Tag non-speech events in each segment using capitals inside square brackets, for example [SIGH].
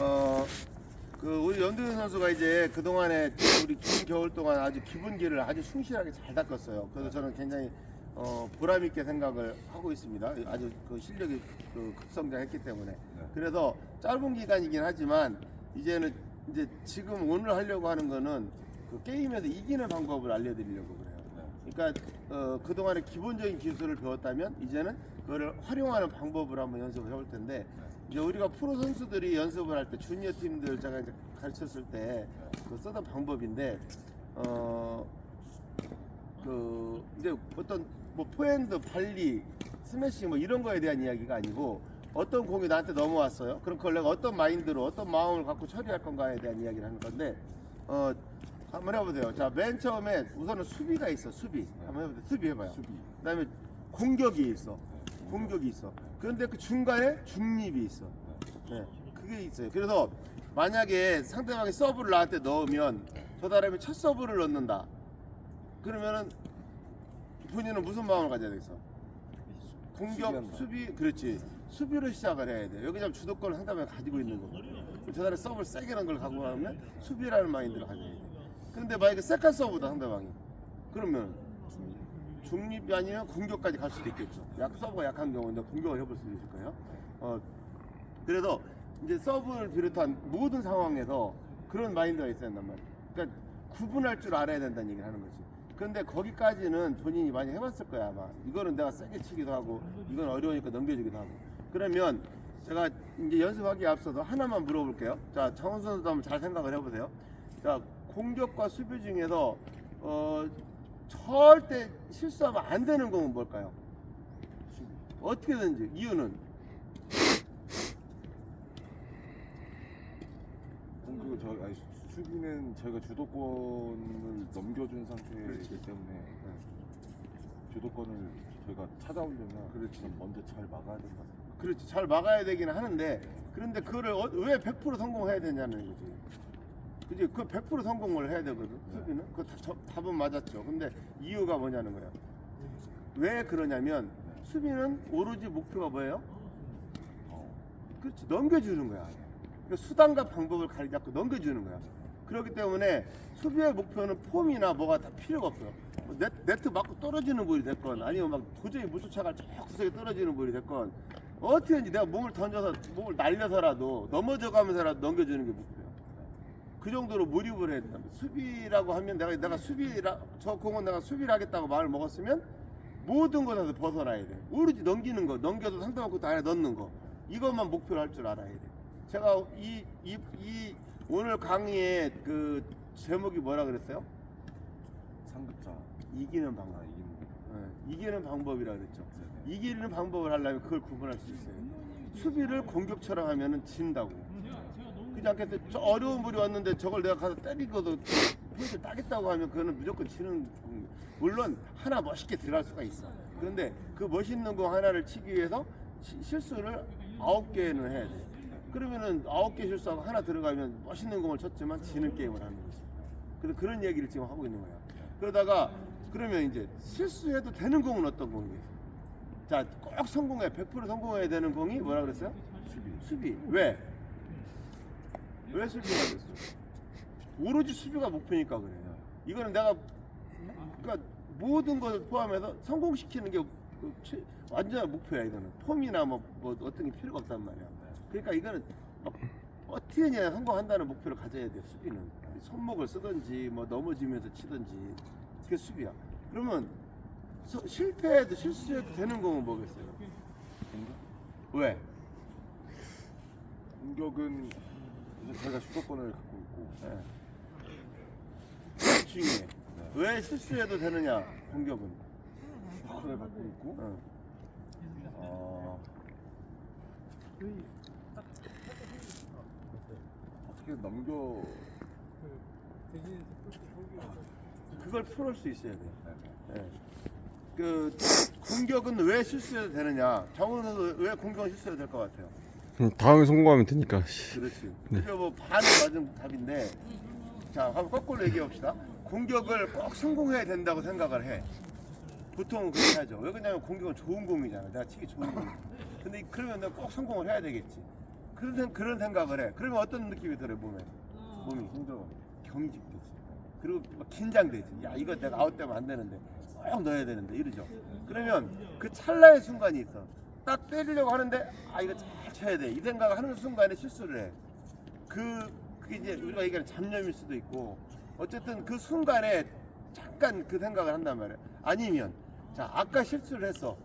어, 그 우리 연두현 선수가 이제 그 동안에 우리 긴 겨울 동안 아주 기본기를 아주 충실하게 잘 닦았어요. 그래서 저는 굉장히 어, 보람 있게 생각을 하고 있습니다. 아주 그 실력이 그 급성장했기 때문에. 그래서 짧은 기간이긴 하지만 이제는 이제 지금 오늘 하려고 하는 거는 그 게임에서 이기는 방법을 알려드리려고 그래요. 그러니까 어, 그동안에 기본적인 기술을 배웠다면 이제는 그거를 활용하는 방법을 한번 연습을 해볼 텐데 이제 우리가 프로 선수들이 연습을 할 때 주니어 팀들 제가 이제 가르쳤을 때 그 쓰던 방법인데 어그 이제 어떤 뭐 포핸드, 발리, 스매싱 뭐 이런 거에 대한 이야기가 아니고 어떤 공이 나한테 넘어왔어요. 그럼 그걸 내가 어떤 마인드로 어떤 마음을 갖고 처리할 건가에 대한 이야기를 하는 건데 어 한번 해보세요. 자 맨 처음에 우선은 수비가 있어. 수비 한번 해보세요. 수비 해봐요. 수비. 그 다음에 공격이 있어. 공격이 있어. 그런데 그 중간에 중립이 있어. 네, 그게 있어요. 그래서 만약에 상대방이 서브를 나한테 넣으면 저 사람이 첫 서브를 넣는다. 그러면은 본인은 무슨 마음을 가져야 되겠어? 공격. 수비, 그렇지. 수비로 시작을 해야 돼. 여기 좀 주도권을 상대방이 가지고 있는 거고. 저 사람이 서브를 세게 넣은 걸 갖고 가면 수비라는 마인드를 가져야 돼. 근데 만약에 세컨 서브다 상대방이. 그러면 중립이 아니면 공격까지 갈 수도 있겠죠. 약 서브가 약한 경우는 공격을 해볼 수도 있을 거예요. 어, 그래서 이제 서브를 비롯한 모든 상황에서 그런 마인드가 있어야 된단 말이에요. 그러니까 구분할 줄 알아야 된다는 얘기를 하는 거지. 그런데 거기까지는 본인이 많이 해봤을 거야 아마. 이거는 내가 세게 치기도 하고 이건 어려우니까 넘겨주기도 하고. 그러면 제가 이제 연습하기에 앞서서 하나만 물어볼게요. 자, 정원 선수도 한번 잘 생각을 해보세요. 자, 공격과 수비 중에서 어, 절대 실수하면 안 되는 건 뭘까요? 어떻게든지 이유는 공격 저 아니 수비는 저희가 주도권을 넘겨준 상태이기. 때문에 네. 주도권을 저희가 찾아오려면 그렇지. 좀 먼저 잘 막아야 된다. 그렇지 잘 막아야 되긴 하는데 그런데 그거를 어- 왜100% 성공해야 되냐는 거지. 그지 그100% 성공을 해야 되거든 수비는 그 답은 맞았죠. 근데 이유가 뭐냐는 거야. 왜 그러냐면 수비는 오로지 목표가 뭐예요? 어, 그렇지 넘겨주는 거야. 그러니까 수단과 방법을 가리 잡고 넘겨주는 거야. 그렇기 때문에 수비의 목표는 폼이나 뭐가 다 필요가 없어요. 뭐 네트, 네트 맞고 떨어지는 볼이 됐건 아니면 막 도저히 무수차가 저 구석에 떨어지는 볼이 됐건 어떻게든지 내가 몸을 던져서 몸을 날려서라도 넘어져 가면서라도 넘겨주는 게 목표야. 그 정도로 몰입을 된다. 수비라고 하면 내가 내가 수비라 저 공은 내가 수비를 하겠다고 마음을 먹었으면 모든 것에서 벗어나야 돼. 오로지 넘기는 거, 넘겨도 상대방 것도 안에 넣는 거. 이것만 목표로 할 줄 알아야 돼. 제가 이, 이, 이 오늘 강의의 그 제목이 뭐라 그랬어요? 상급자 이기는 방법. 아 이기는 거. 예, 이기는 방법이라 그랬죠. 네네. 이기는 방법을 하려면 그걸 구분할 수 있어요. 수비를 공격처럼 하면은 진다고. 그지 않겠어요? 저 어려운 볼이 왔는데 저걸 내가 가서 때리고도 포인트 따겠다고 하면 그거는 무조건 지는 공격. 물론 하나 멋있게 들어갈 수가 있어. 그런데 그 멋있는 공 하나를 치기 위해서 시- 실수를 아홉 개는 해야 돼. 그러면은 아홉 개 실수하고 하나 들어가면 멋있는 공을 쳤지만 지는 게임을 하는 거지. 그래서 그런 얘기를 지금 하고 있는 거야. 그러다가 그러면 이제 실수해도 되는 공은 어떤 공이겠어? 자, 꼭 성공해. 100% 성공해야 되는 공이 뭐라 그랬어요? 수비. 수비. 왜? 왜 수비가 됐어? 오로지 수비가 목표니까 그래. 이거는 내가 그러니까 모든 것을 포함해서 성공시키는 게그 최- 완전 목표야 이거는. 폼이나 뭐, 뭐 어떤 게 필요가 없단 말이야. 그러니까 이거는 막 어떻게냐 성공한다는 목표를 가져야 돼 수비는. 손목을 쓰든지 뭐 넘어지면서 치든지 그게 수비야. 그러면 서- 실패해도 실수해도 되는 공은 뭐겠어요? 왜? 공격은 저희가 주도권을 갖고 있고 예. 중요해. 왜 실수해도 되느냐? 공격은. 주도권을 갖고 있고 어. 어, 어떻게 넘겨 그걸 풀을 수 있어야 돼. 네. 예. 그 공격은 왜 실수해도 되느냐? 정훈 선수 왜 공격은 실수해도 될 것 같아요? 음, 다음에 성공하면 되니까. 씨. 그렇지. 네. 그게 뭐 반은 맞은 답인데, 자, 한번 거꾸로 얘기해 봅시다. 공격을 꼭 성공해야 된다고 생각을 해. 보통은 그렇게 하죠. 왜 그러냐면 공격은 좋은 공이잖아. 내가 치기 좋은 공. 근데 그러면 내가 꼭 성공을 해야 되겠지. 그런 생- 그런 생각을 해. 그러면 어떤 느낌이 들어요 몸에? 몸이 힘들어. 경직되지. 그리고 막 긴장되지. 야 이거 내가 아웃되면 안 되는데 꼭 넣어야 되는데 이러죠. 그러면 그 찰나의 순간이 있어. 딱 때리려고 하는데 아 이거 잘 쳐야 돼. 이 생각을 하는 순간에 실수를 해. 그 그게 이제 우리가 얘기하는 잡념일 수도 있고 어쨌든 그 순간에 잠깐 그 생각을 한단 말이야. 아니면 자 아까 실수를 했어.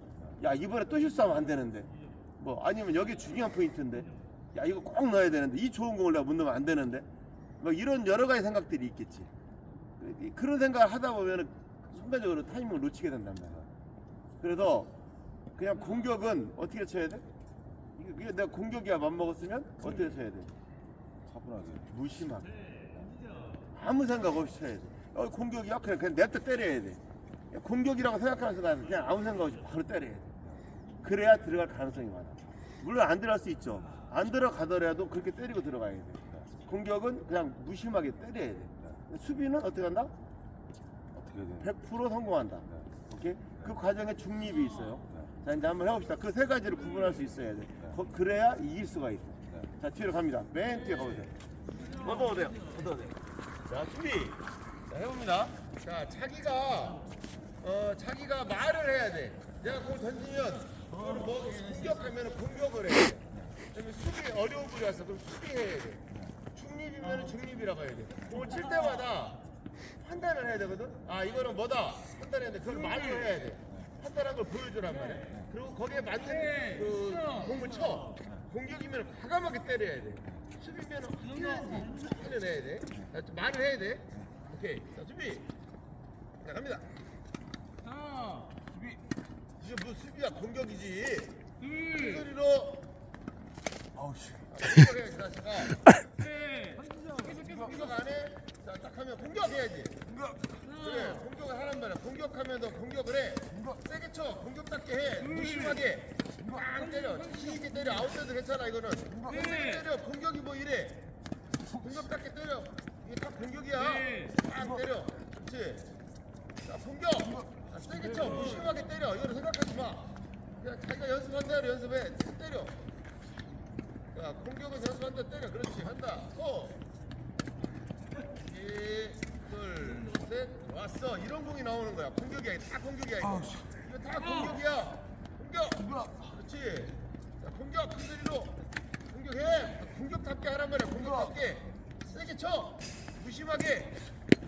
야 이번에 또 실수하면 안 되는데. 뭐 아니면 여기 중요한 포인트인데. 야 이거 꼭 넣어야 되는데 이 좋은 공을 내가 못 넣으면 안 되는데. 뭐 이런 여러 가지 생각들이 있겠지. 그런 생각을 하다 보면은 순간적으로 타이밍을 놓치게 된단 말이야. 그래서 그냥 공격은 어떻게 쳐야 돼? 이게 내가 공격이야 맘먹었으면 어떻게 쳐야 돼? 차분하게. 무심하게 아무 생각 없이 쳐야 돼. 어, 공격이야? 그냥 그냥 냅다 때려야 돼. 공격이라고 생각하는 순간 그냥 아무 생각 없이 바로 때려야 돼. 그래야 들어갈 가능성이 많아. 물론 안 들어갈 수 있죠. 안 들어가더라도 그렇게 때리고 들어가야 돼. 공격은 그냥 무심하게 때려야 돼. 수비는 어떻게 한다? 어떻게 해야 되나? 100% 성공한다. 네. 오케이? 그 과정에 중립이 있어요. 네. 자 이제 한번 해봅시다. 그 세 가지를 구분할 수 있어야 돼. 거- 그래야 이길 수가 있어. 네. 자 뒤로 갑니다. 맨 뒤에 가보세요. 넘어오세요. 넘어오세요. 자 준비. 자 해봅니다. 자 자기가 어 자기가 말을 해야 돼. 내가 공 던지면 그거를 뭐 공격하면 공격을 해야 돼. 그러면 수비 어려운 분이 왔어. 그럼 수비해야 돼. 중립이면 중립이라고 해야 돼. 공을 칠 때마다 판단을 해야 되거든. 아 이거는 뭐다 판단해야 돼. 그걸 말로 해야 돼. 판단한 걸 보여주란 말이야. 그리고 거기에 맞는 그 공을 쳐. 공격이면 과감하게 때려야 돼. 수비면 어떻게든지 때려내야 돼. 자, 좀 말을 해야 돼. 오케이. 자 준비. 자 갑니다. 수비. 이게 뭐 수비야 공격이지. 큰 소리로. 아우 씨. 공격해 자식아. 계속 계속 공격 안 해. 자, 딱 하면 공격해야지. 공격. 그래, 공격을 하란 말이야. 공격하면 너 공격을 해. 세게 쳐. 공격답게 해. 무심하게. 빵 때려. 자신 있게 때려. 아웃돼도 괜찮아 이거는. 세게 때려. 공격이 뭐 이래. 공격답게 때려. 이게 다 공격이야. 빵 때려. 그렇지. 자, 공격. 자, 세게 쳐. 무심하게 때려. 이거는 생각하지 마. 그냥 자기가 연습한 대로 연습해. 때려. 자, 공격은 연습한 대로 때려. 그렇지. 한다. 고. 하나, 둘, 셋, 왔어. 이런 공이 나오는 거야. 공격이야. 다 공격이야. 이거, 이거 다 공격이야. 공격. 그렇지. 자, 공격. 큰 소리로. 공격해. 공격답게 하란 말이야. 공격답게. 세게 쳐. 무심하게.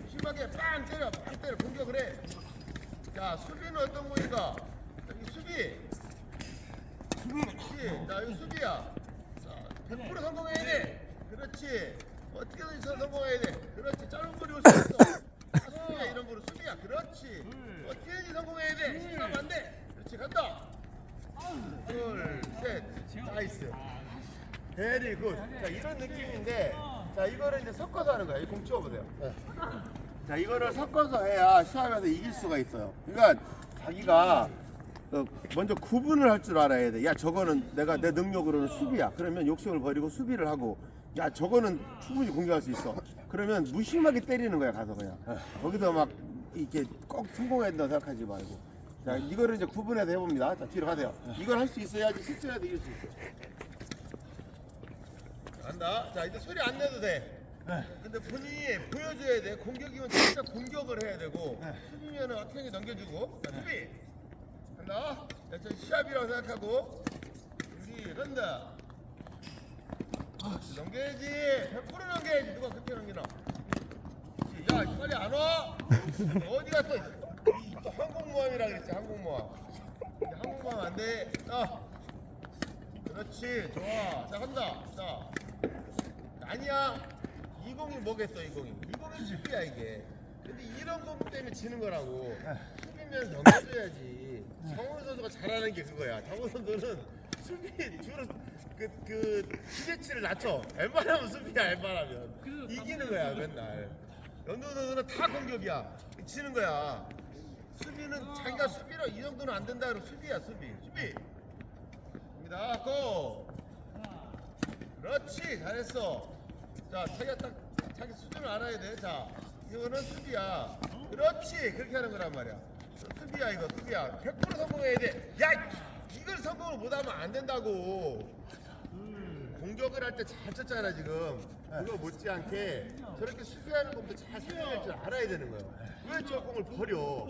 무심하게 빵 때려. 빵 때려. 공격을 해. 자, 수비는 어떤 공인가? 여기 수비. 그렇지. 자, 여기 수비야. 자, 100% 성공해야 돼. 그렇지. 어떻게든 저 성공해야 돼. 그렇지. 짧은 거리 올수 있어. 아, 이런 거로 수비야. 그렇지. 어떻게든 성공해야 돼. 실수하면 안 돼. 그렇지. 간다. 둘, 셋. 나이스. 베리 굿. 자, 이런 느낌인데, 자, 이거를 이제 섞어서 하는 거야. 이공 치워보세요. 자, 이거를 섞어서 해야 시합에서 이길 수가 있어요. 그러니까 자기가 어, 먼저 구분을 할 줄 알아야 돼. 야, 저거는 내가 내 능력으로는 수비야. 그러면 욕심을 버리고 수비를 하고, 야, 저거는 충분히 공격할 수 있어. 그러면 무심하게 때리는 거야, 가서 그냥. 거기서 막 이렇게 꼭 성공해야 된다고 생각하지 말고. 자, 이거를 이제 구분해서 해봅니다. 자, 뒤로 가세요. 이걸 할 수 있어야지 실제라도 이길 수 있어. 간다. 자, 이제 소리 안 내도 돼. 근데 본인이 보여줘야 돼. 공격이면 진짜 공격을 해야 되고, 수비면은 어떻게 넘겨주고. 자, 수비. 간다. 자, 저 시합이라고 생각하고, 우리 간다. 넘겨야지. 100% 넘겨야지. 누가 그렇게 넘기나? 야, 빨리 안 와? 어디 갔어? 항공모함이라 그랬지, 항공모함. 항공모함 안 돼. 자. 그렇지, 좋아. 자, 간다. 자. 아니야. 이 공이 뭐겠어, 이 공이. 이 공이 수비야, 이게. 근데 이런 공 때문에 지는 거라고. 수비면 넘겨줘야지. 정훈 선수가 잘하는 게 그거야. 정훈 선수는 수비 주로 그, 그, 기대치를 낮춰. 웬만하면 수비야, 웬만하면. 이기는 거야, 맨날. 선수는 다 공격이야. 치는 거야. 수비는 자기가 수비로 이 정도는 안 된다 그러면 수비야, 수비. 수비. 입니다. 고! 그렇지 잘했어 자 자기가 딱 자기 수준을 알아야 돼 자 이거는 수비야 그렇지 그렇게 하는 거란 말이야 수비야 이거 수비야 100% 성공해야 돼 야 이걸 성공을 못하면 안 된다고 공격을 할 때 잘 쳤잖아 지금. 그거 못지않게 저렇게 수비하는 것도 잘 살려낼 줄 알아야 되는 거예요. 왜 저 공을 버려?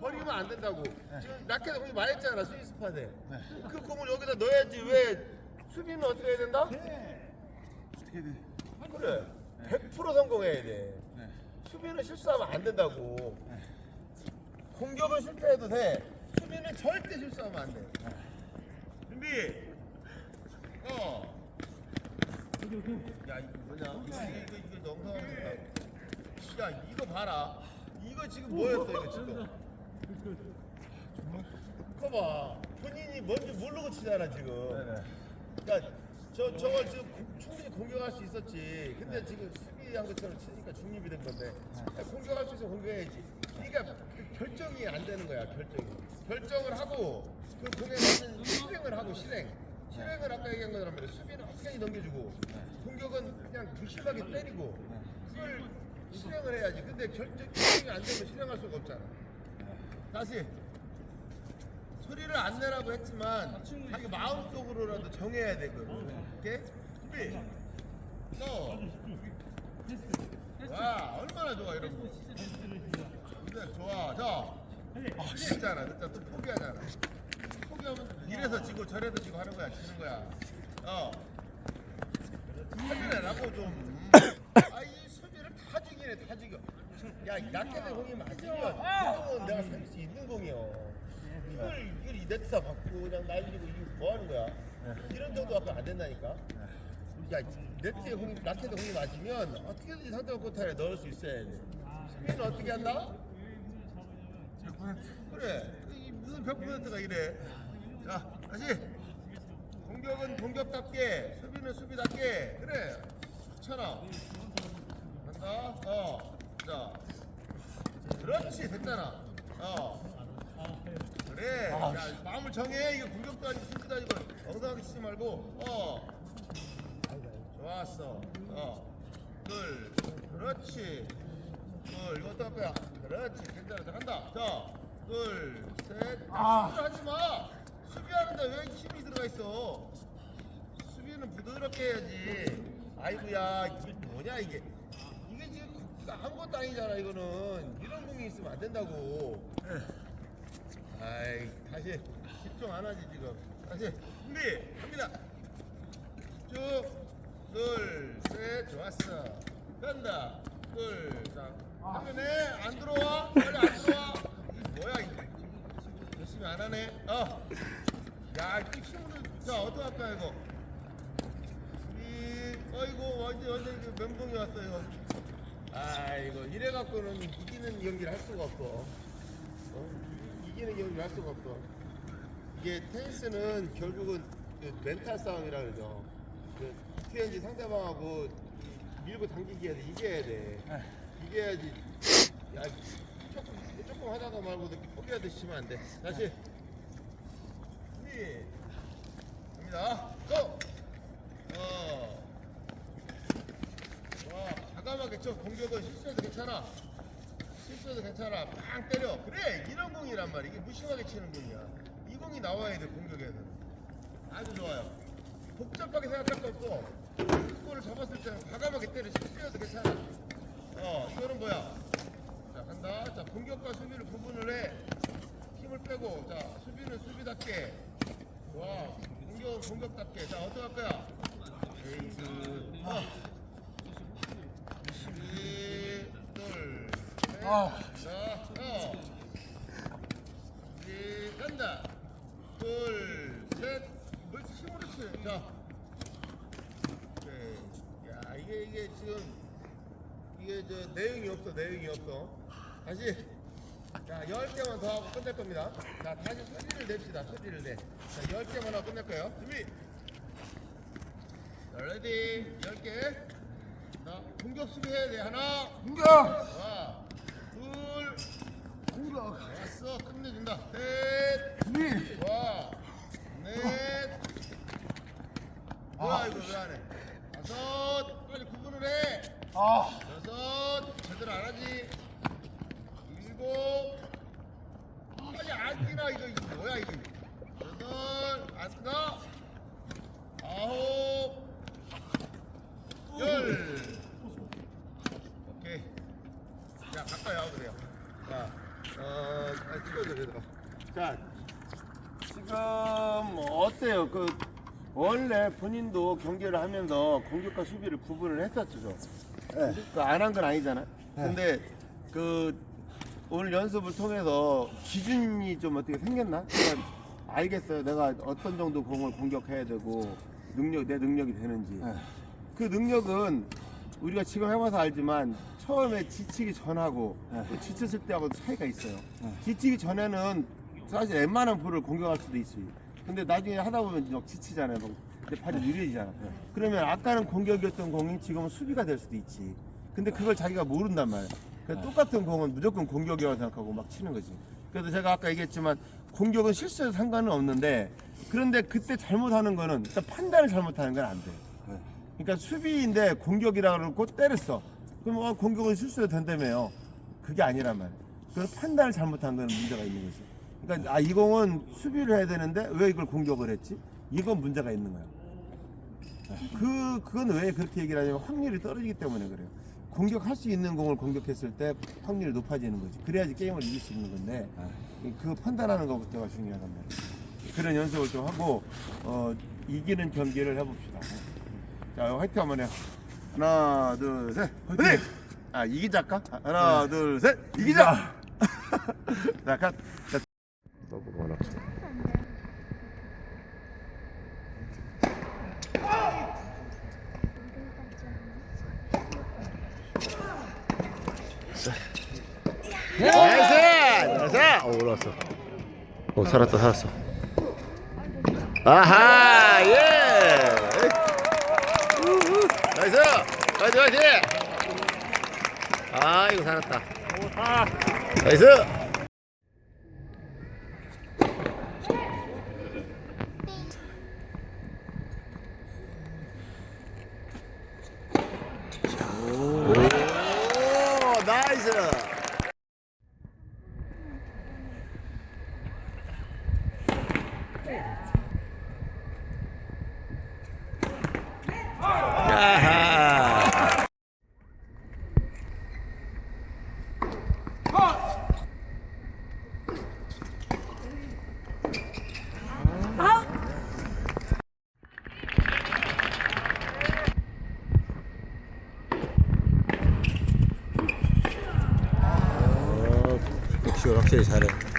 버리면 안 된다고. 지금 라켓 공이 말했잖아 스위스 파대. 그 공을 여기다 넣어야지 왜 수비는 어떻게 해야 된다? 그래. 100% 성공해야 돼. 네. 수비는 실수하면 안 된다고. 공격은 실패해도 돼. 수비는 절대 실수하면 안 돼. 준비. 어. 야 이거 뭐냐? 이거 이거 이거 영상하겠다. 야 이거 봐라. 이거 지금 뭐였어 이거 지금? 그거 봐. 본인이 뭔지 모르고 치잖아 지금. 그러니까 저 저걸 지금 공- 충분히 공격할 수 있었지. 근데 지금 수비한 것처럼 치니까 중립이 된 건데 그러니까 공격할 수 있어 공격해야지. 그러니까 그 결정이 안 되는 거야 결정이. 결정을 하고 그 맞는 실행을 하고 실행. 실행을 아까 얘기한 거란 말이야. 수비는 확실히 넘겨주고 공격은 그냥 무심하게 때리고 그걸 실행을 해야지. 근데 결정 결정이 안 되면 실행할 수가 없잖아. 다시. 소리를 안 내라고 했지만 자기 마음속으로라도 정해야 되거든. 오케이? 준비. 너. 와 얼마나 좋아 이런 거. 근데 좋아. 자. 아, 진짜나. 진짜 또 포기하잖아. 이래서 지고 저래서 지고 하는 거야. 지는 거야. 어. 살려내라고 좀. 아 이 수비를 다 죽이네 다 죽여. 야 약간의 공이 맞으면 그동은 내가 살릴 수 있는 공이요. 이걸 이걸 이 네트사 받고 그냥 날리고 이거 뭐 하는 거야? 이런 정도밖에 안 된다니까. 야 네트에 공이 라켓에 공이 맞으면 어떻게든지 상대방 코트에 넣을 수 있어야 돼. 수비는 어떻게 한다? 그래. 이 무슨 100%가 이래. 자 다시. 공격은 공격답게, 수비는 수비답게. 그래. 괜찮아. 간다. 어. 자. 그렇지. 됐잖아. 어. 그래. 야, 마음을 정해. 이거 공격도 아니고 수비도 아니고 엉덩이 치지 말고. 어. 좋았어. 어. 둘. 그렇지. 둘. 이것도 할 거야. 그렇지. 괜찮아. 자, 간다. 자. 둘. 셋. 아. 수비를 하지 마. 수비하는데 왜 힘이 들어가 있어? 수비는 부드럽게 해야지. 아이고야. 이게 뭐냐 이게. 이게 지금 아무것도 아니잖아 이거는. 이런 공이 있으면 안 된다고. 아이 다시 집중 안 하지 지금 다시 준비 갑니다 쭉 둘 셋 좋았어 간다 둘자 화면에 안 들어와 빨리 안 들어와 이 뭐야 이거 열심히 안 하네 어 야 이렇게 힘으로 자 어떡할까 이거 이 어이구 완전 완전 그 멘붕이 왔어 이거 아이고 이래 갖고는 이기는 경기를 할 수가 없어 어? 이기는 경기를 할 수가 없어. 이게 테니스는 결국은 그 멘탈 싸움이라 그러죠. 그 어떻게든지 상대방하고 밀고 당기기 해야 돼. 이겨야 돼. 이겨야지. 야, 조금 하다가 말고 포기하듯이 치면 안 돼. 다시. 준비. 갑니다. 고! 어. 와, 과감하게 쳐. 공격은 실수해도 괜찮아. 실수해도 괜찮아. 빵 때려. 그래, 이런 공이란 말이야. 이게 무심하게 치는 공이야. 이 공이 나와야 돼, 공격에는. 아주 좋아요. 복잡하게 생각할 거 없고, 그거를 잡았을 때는 과감하게 때려. 실수해도 괜찮아. 어, 이거는 뭐야? 자, 간다. 자, 공격과 수비를 구분을 해. 힘을 빼고, 자, 수비는 수비답게. 와, 공격은 공격답게. 자, 어떡할 거야? 에이스. 어. 22, 둘, 셋, 아. 자, 어. 이제 간다. 둘, 셋, 뭘 힘으로 치. 자. 오케이. 야, 이게 이게 지금 이게 저 내용이 없어, 내용이 없어. 다시. 자, 10개만 더 하고 끝낼 겁니다. 자, 다시 소리를 냅시다. 소리를 내. 자, 10개만 하고 끝낼 거예요. 준비. 자, 레디. 10개. 자, 공격 수비 해야 돼. 하나. 공격! 자, 둘. 공격! 좋았어. 끝내준다. 셋. 준비! 좋아. 넷. 뭐야, 이거 왜 안 해? 다섯. 빨리 구분을 해. 아! 여섯. 제대로 안 하지. 빨리 안 뛰나, 이거, 이거 뭐야, 이게. 여덟. 안 뛰나? 아홉. 열. 오케이. 자 가까이 와도 돼요. 자, 어, 아, 찍어줘 그래도. 자, 지금 어때요? 그 원래 본인도 경기를 하면서 공격과 수비를 구분을 했었죠. 네. 안한 건 아니잖아. 근데 그 오늘 연습을 통해서 기준이 좀 어떻게 생겼나? 그러니까 알겠어요. 내가 어떤 정도 공을 공격해야 되고 능력 내 능력이 되는지. 네. 그 능력은 우리가 지금 해봐서 알지만 처음에 지치기 전하고 네. 또 지쳤을 때하고 차이가 있어요. 네. 지치기 전에는 사실 웬만한 볼을 공격할 수도 있어요. 근데 나중에 하다 보면 막 지치잖아요. 막 근데 발이 느려지잖아. 그러면 아까는 공격이었던 공이 지금은 수비가 될 수도 있지. 근데 그걸 자기가 모른단 말이야. 그러니까 똑같은 공은 무조건 공격이라고 생각하고 막 치는 거지. 그래서 제가 아까 얘기했지만 공격은 실수해도 상관은 없는데 그런데 그때 잘못하는 거는 일단 판단을 잘못하는 건 안 돼. 네. 그러니까 수비인데 공격이라 그러고 때렸어. 그럼 어, 공격은 실수해도 된다며요. 그게 아니란 말이야. 그런 판단을 잘못한 거는 문제가 있는 거지. 그러니까 아, 이 공은 수비를 해야 되는데 왜 이걸 공격을 했지? 이건 문제가 있는 거야. 그 그건 왜 그렇게 얘기를 하냐면 확률이 떨어지기 때문에 그래요. 공격할 수 있는 공을 공격했을 때 확률이 높아지는 거지. 그래야지 게임을 이길 수 있는 건데 그 판단하는 것부터가 중요하단 말이야. 그런 연습을 좀 하고 어, 이기는 경기를 해봅시다. 자, 화이팅 한번 해요. 하나, 둘, 셋. 화이팅! 아, 이기자 할까? 하나, 둘, 셋. 이기자! [LAUGHS] 자, 컷. 자, 서브가 많아. 나이스! 나이스! 어 올라왔어. 어 살았다 살았어. 아하 예. 나이스! 화이팅, 화이팅! 아 이거 살았다. 나이스! 오, 나이스! 야하. 어, 역시 확실히 잘해.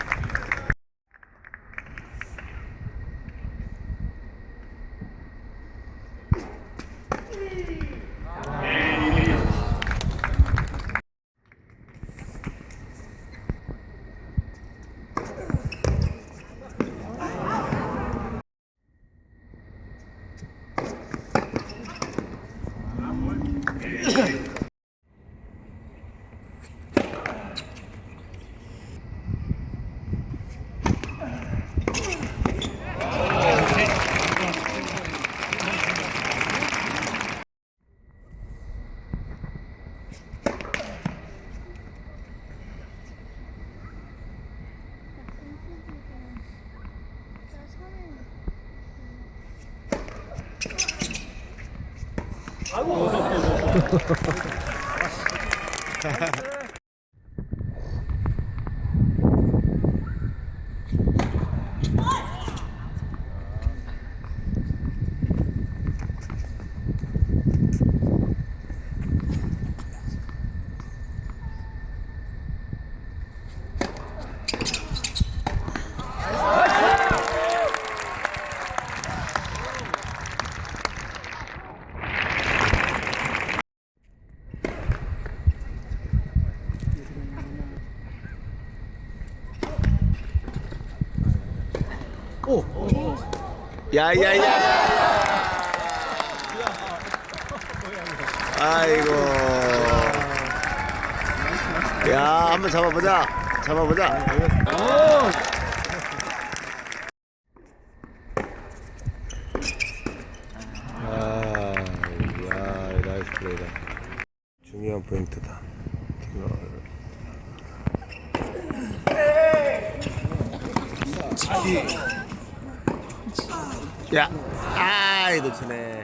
야야야. 아이고. 야, 한번 잡아보자. 잡아보자. 아, 야, 나이스 플레이다. 중요한 포인트다. 야, 아이 놓치네.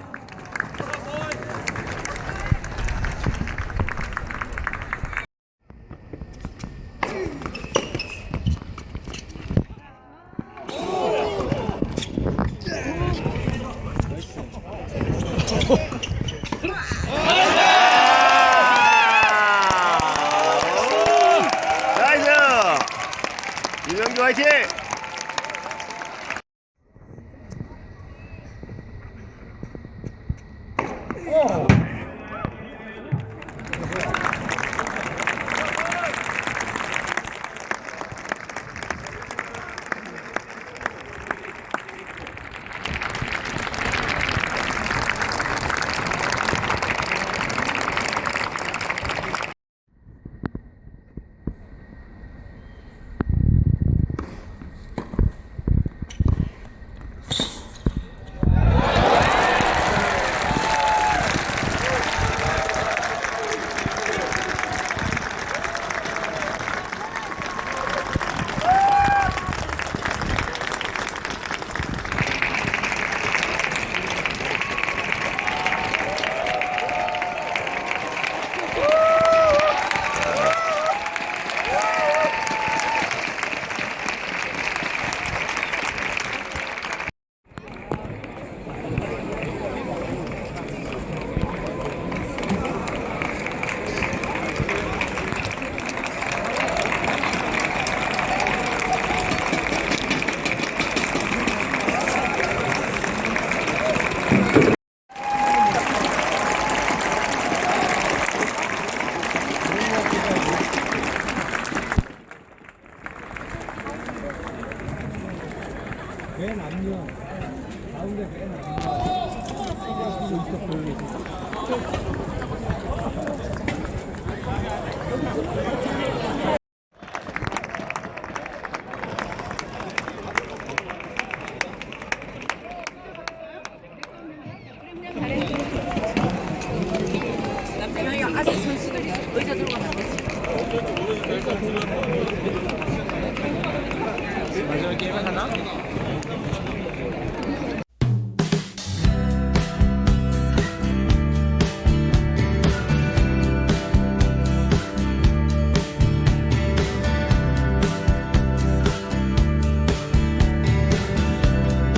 이쪽